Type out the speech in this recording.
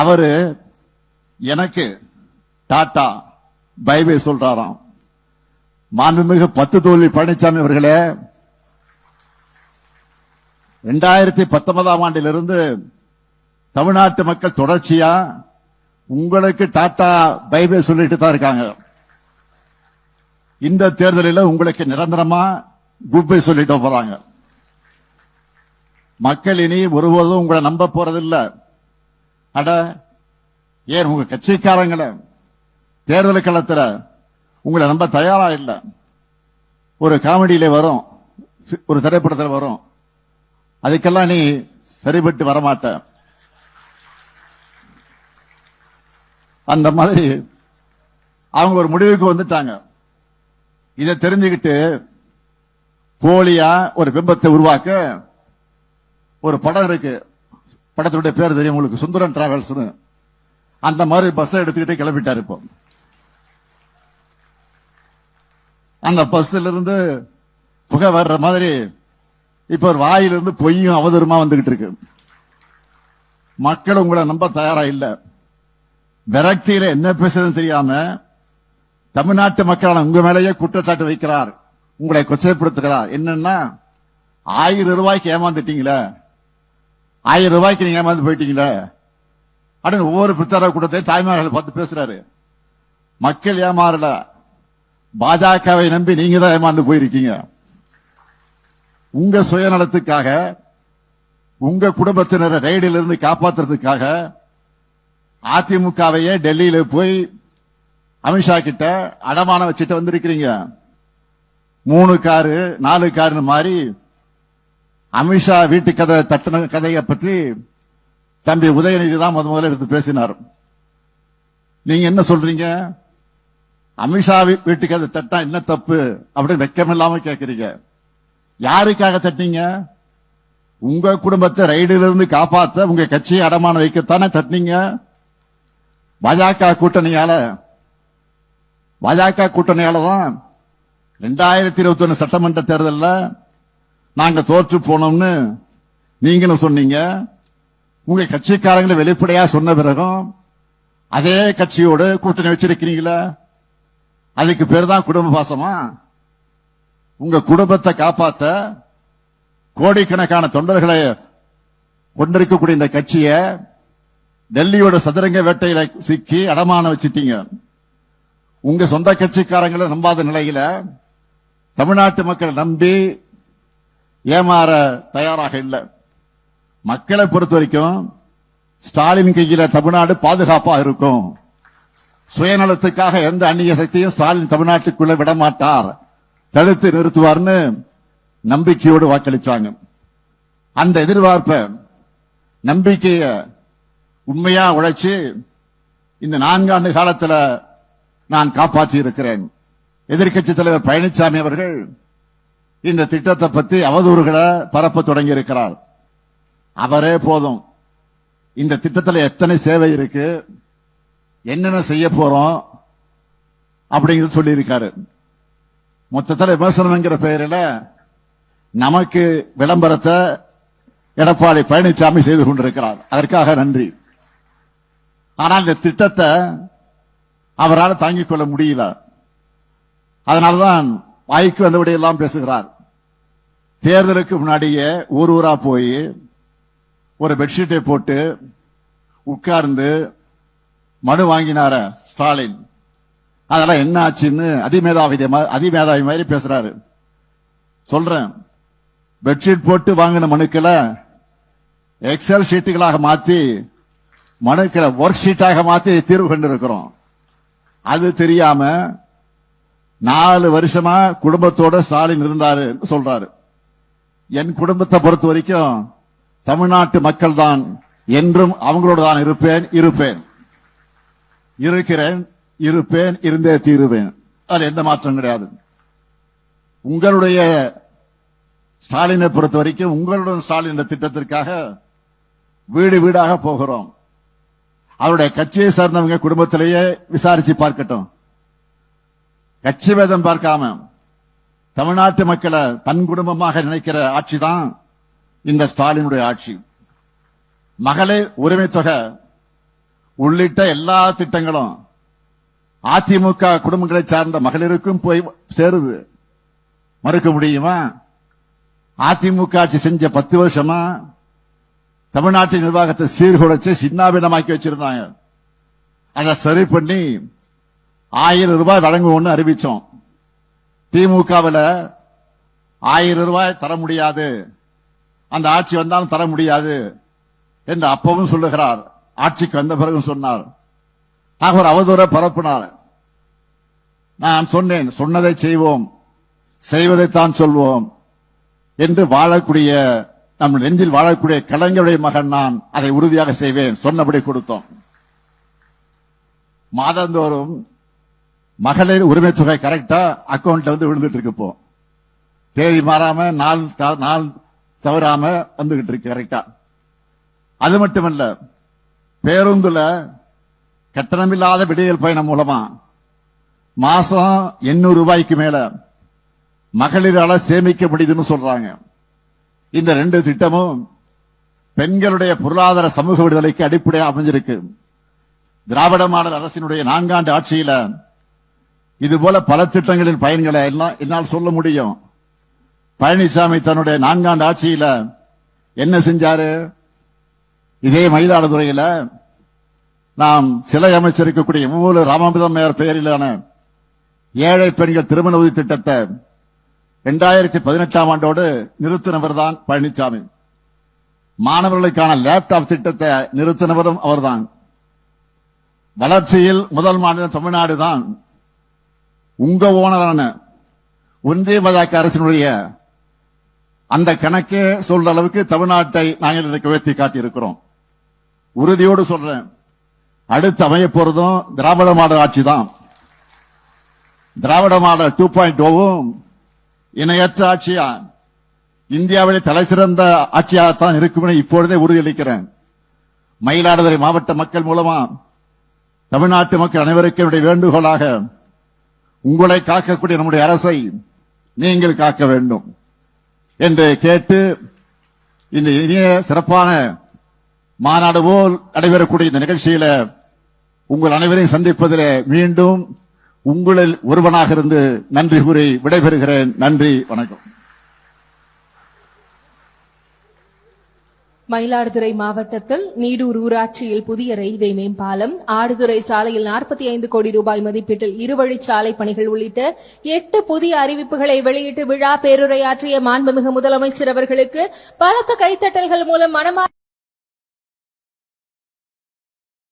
அவரு எனக்கு டாடா பைபை சொல்றாராம். மாண்புமிகு பத்து தோல்வி பழனிசாமி அவர்களே ரெண்டாயிரத்தி பத்தொன்பதாம் ஆண்டிலிருந்து தமிழ்நாட்டு மக்கள் தொடர்ச்சியா உங்களுக்கு டாடா பைபை சொல்லிட்டு தான் இருக்காங்க. இந்த தேர்தலில் உங்களுக்கு நிரந்தரமா குப்பை சொல்லிட்டு போறாங்க. மக்கள் இனி ஒருபோதும் உங்களை நம்ப போறதில்லை. அட ஏன் உங்க கட்சிக்காரங்களை தேர்தல் களத்துல உங்களை நம்ப தயாரா இல்லை? ஒரு காமெடியில வரும் ஒரு திரைப்படத்தில் வரும். அதுக்கெல்லாம் நீ சரிபட்டு வரமாட்ட. அந்த மாதிரி அவங்க ஒரு முடிவுக்கு வந்துட்டாங்க. இதை தெரிஞ்சுக்கிட்டு போலியா ஒரு பிம்பத்தை உருவாக்க ஒரு படம் இருக்கு. படத்துடைய பேர் தெரியும் உங்களுக்கு. சுந்தரன் டிராவல்ஸ் அந்த மாதிரி பஸ் எடுத்துக்கிட்டே கிளம்பிட்டார் இப்போ. அந்த பஸ்ல இருந்து புகை வர்ற மாதிரி இப்ப ஒரு வாயிலிருந்து பொய்யும் அவதூறுமா வந்துகிட்டு இருக்கு. மக்கள் உங்களை நம்ப தயாரா இல்ல. விரக்தியில என்ன பேசுறதுன்னு தெரியாம தமிழ்நாட்டு மக்களான உங்க மேலேயே குற்றச்சாட்டு வைக்கிறார். உங்களை கொச்சைப்படுத்துகிறார். என்னன்னா ஆயிரம் ரூபாய்க்கு ஏமாந்துட்டீங்களே. ஆயிரம் ரூபாய்க்கு நீங்க ஏமாந்து போயிட்டீங்களே? அப்படின்னு ஒவ்வொரு பிரச்சார கூட்டத்தை தாய்மார்களை பார்த்து பேசுறாரு. மக்கள் ஏமாறல. பாஜகவை நம்பி நீங்க தான் ஏமாந்து போயிருக்கீங்க. உங்க சுயநலத்துக்காக உங்க குடும்பத்தினரை ரைடில் இருந்து காப்பாத்துறதுக்காக அதிமுகவையே டெல்லியில போய் அமித்ஷா கிட்ட அடமானம் வச்சுட்டு வந்திருக்கிறீங்க. மூணு காரு நாலு காருன்னு மாறி அமித்ஷா வீட்டு கதை தட்டின கதையை பற்றி தம்பி உதயநிதி தான் முத முதல்ல எடுத்து பேசினார். நீங்க என்ன சொல்றீங்க? அமித்ஷா வீ- கதை தட்டா என்ன தப்பு அப்படின்னு வெக்கமில்லாம கேக்குறீங்க. யாருக்காக தட்டினீங்க உங்க குடும்பத்தை ரைடில இருந்து காப்பாத்த உங்க கட்சியை அடமானம் வைக்கத்தானே தட்டினீங்க. பாஜக கூட்டணியால பாஜக கூட்டணியால தான் ரெண்டாயிரத்தி இருபத்தி ஒன்னு சட்டமன்ற தேர்தலில் நாங்க தோற்று போனோம்னு நீங்களும் சொன்னீங்க. உங்க கட்சிக்காரங்களை வெளிப்படையா சொன்ன பிறகும் அதே கட்சியோடு கூட்டணி வச்சிருக்கிறீங்களா அதுக்கு பேர் தான் குடும்ப பாசமா? உங்க குடும்பத்தை காப்பாத்த கோடிக்கணக்கான தொண்டர்களை கொண்டிருக்கக்கூடிய இந்த கட்சியை டெல்லியோட சதுரங்க வேட்டையில சிக்கி அடமானம் வச்சிட்டீங்க. உங்க சொந்த கட்சிக்காரங்களை நம்பாத நிலையில தமிழ்நாட்டு மக்கள் நம்பி ஏமாற தயாராக இல்லை. மக்களை பொறுத்த வரைக்கும் ஸ்டாலின் கையில தமிழ்நாடு பாதுகாப்பாக இருக்கும். சுயநலத்துக்காக எந்த அந்நிய சக்தியும் ஸ்டாலின் தமிழ்நாட்டுக்குள்ள விட மாட்டார். தடுத்து நிறுத்துவார்னு நம்பிக்கையோடு வாக்களிச்சாங்க. அந்த எதிர்பார்ப்ப நம்பிக்கைய உண்மையா உழைச்சி இந்த நான்காண்டு காலத்துல நான் காப்பாற்றி இருக்கிறேன் எதிர்க்கட்சி தலைவர் பழனிசாமி அவர்கள் இந்த திட்டத்தை பத்தி அவதூறுகளை பரப்ப தொடங்கி இருக்கிறார் அவரே போதும். இந்த திட்டத்தில் எத்தனை சேவை இருக்கு? என்னென்ன செய்ய போறோம்? அப்படிங்கிறது சொல்லி இருக்காரு மொத்தத்தில் விமர்சனம்ங்கிற பெயரில் நமக்கு விளம்பரத்தை எடப்பாடி பழனிசாமி செய்து கொண்டிருக்கிறார். அதற்காக நன்றி. ஆனால் இந்த திட்டத்தை அவரால் தாங்கிக் கொள்ள முடியல. அதனால்தான் வாய்க்கு வந்தபடி எல்லாம் பேசுகிறார். தேர்தலுக்கு முன்னாடியே ஊர் ஊரா போய் ஒரு பெட்ஷீட்டை போட்டு உட்கார்ந்து மனு வாங்கினார ஸ்டாலின். அதெல்லாம் என்ன ஆச்சுன்னு அதிமேதாவி அதிமேதாவி மாதிரி பேசுறாரு. சொல்றேன். பெட்ஷீட் போட்டு வாங்கின மனுக்களை எக்ஸல் ஷீட்டுகளாக மாத்தி மனுக்களை ஒர்க் ஷீட்டாக மாத்தி தீர்வு கண்டிருக்கிறோம். அது தெரியாம நாலு வருஷமா குடும்பத்தோட ஸ்டாலின் இருந்தாரு சொல்றாரு. என் குடும்பத்தை பொறுத்த வரைக்கும் தமிழ்நாட்டு மக்கள் தான் என்றும் அவங்களோட தான் இருப்பேன் இருப்பேன். இருக்கிறேன் இருப்பேன் இருந்தே தீருவேன். அது எந்த மாற்றம் கிடையாது. உங்களுடைய ஸ்டாலினை பொறுத்த வரைக்கும் உங்களுடன் ஸ்டாலின் திட்டத்திற்காக வீடு வீடாக போகிறோம். அவருடைய கட்சியை சார்ந்தவங்க குடும்பத்திலேயே விசாரிச்சு பார்க்கட்டும். கட்சி பேதம் பார்க்காம தமிழ்நாட்டு மக்களை தன் குடும்பமாக நினைக்கிற ஆட்சி தான் இந்த ஸ்டாலினுடைய ஆட்சி. மகளிர் உரிமை தொகை உள்ளிட்ட எல்லா திட்டங்களும் அதிமுக குடும்பங்களை சார்ந்த மகளிருக்கும் போய் சேருது. மறுக்க முடியுமா? அதிமுக ஆட்சி செஞ்ச பத்து வருஷமா தமிழ்நாட்டின் நிர்வாகத்தை சீர்குலைச்சு சின்னாபின்னமாக்கி வச்சிருந்தாங்க. அதை சரி பண்ணி ஆயிரம் ரூபாய் வழங்குவோம்னு அறிவிச்சோம். திமுகவில் ஆயிரம் ரூபாய் தர முடியாது. அந்த ஆட்சி வந்தாலும் தர முடியாது என்று அப்பவும் சொல்லுகிறார். ஆட்சிக்கு வந்த பிறகும் சொன்னார். ஆக ஒரு அவதூற பரப்பினார். நான் சொன்னேன் சொன்னதை செய்வோம் செய்வதைத்தான் சொல்வோம் என்று வாழக்கூடிய நம் நெஞ்சில் வாழக்கூடிய கலைஞருடைய மகன் நான் அதை உறுதியாக செய்வேன் சொன்னபடி கொடுத்தோம். மாதந்தோறும் மகளிர் உரிமை தொகை கரெக்டா அக்கௌண்ட்ல வந்து விழுந்துட்டு இருக்கு இப்போ தேதி மாறாம நாள் த- நாள் தவறாம வந்துகிட்டு இருக்கு கரெக்டா அது மட்டுமல்ல பேருந்துல கட்டணமில்லாத விடியல் பயணம் மூலமா மாசம் எண்ணூறு ரூபாய்க்கு மேல மகளிரால சேமிக்க முடியுதுன்னு சொல்றாங்க. இந்த ரெண்டு திட்டமும் பெண்களுடைய பொருளாதார சமூக விடுதலைக்கு அடிப்படையாக அமைஞ்சிருக்கு. திராவிட மாடல் அரசினுடைய நான்காண்டு ஆட்சியில இது போல பல திட்டங்களின் பயன்களை எல்லாம் என்னால் சொல்ல முடியும். பழனிசாமி தன்னுடைய நான்காண்டு ஆட்சியில என்ன செஞ்சாரு? இதே மயிலாடுதுறையில நாம் சிலை அமைச்சிருக்கக்கூடிய மூல ராமாமிர்தம் மேயர் பெயரிலான ஏழை பெண்கள் திருமண உதவி திட்டத்தை இரண்டாயிரத்தி பதினெட்டாம் ஆண்டோடு நிறுத்தினவர் தான் பழனிசாமி. மாணவர்களுக்கான லேப்டாப் திட்டத்தை நிறுத்தினவரும் அவர்தான். வளர்ச்சியில் முதல் மாநிலம் தமிழ்நாடு தான். உங்க ஓனரான ஒன்றிய பாஜக அரசினுடைய அந்த கணக்கே சொல்ற அளவுக்கு தமிழ்நாட்டை நாங்கள் இன்றைக்கு உயர்த்தி காட்டியிருக்கிறோம். உறுதியோடு சொல்றேன். அடுத்து அமைய போறதும் திராவிட மாடல் ஆட்சி தான் திராவிட மாடல் டூ பாயிண்ட் ஓவும் இணையற்ற ஆட்சியா? இந்தியாவிலே தலை சிறந்த ஆட்சியாகத்தான் இருக்கும் இப்பொழுதே உறுதியளிக்கிறேன். மயிலாடுதுறை மாவட்ட மக்கள் மூலமா தமிழ்நாட்டு மக்கள் அனைவருக்கும் என்னுடைய வேண்டுகோளாக உங்களை காக்கக்கூடிய நம்முடைய அரசை நீங்கள் காக்க வேண்டும் என்று கேட்டு இந்த இனிய சிறப்பான மாநாடு போல் நடைபெறக்கூடிய இந்த நிகழ்ச்சியில உங்கள் அனைவரையும் சந்திப்பதில் மீண்டும் உங்களில் ஒருவனாக இருந்து நன்றி கூறி விடைபெறுகிறேன். நன்றி வணக்கம். மயிலாடுதுறை மாவட்டத்தில் நீடூர் ஊராட்சியில் புதிய ரயில்வே மேம்பாலம் ஆடுதுறை சாலையில் நாற்பத்தி ஐந்து கோடி ரூபாய் மதிப்பீட்டில் இருவழிச்சாலை பணிகள் உள்ளிட்ட எட்டு புதிய அறிவிப்புகளை வெளியிட்டு விழா பேருரையாற்றிய மாண்புமிகு முதலமைச்சர் அவர்களுக்கு பலத்த கைத்தட்டல்கள் மூலம் மனமா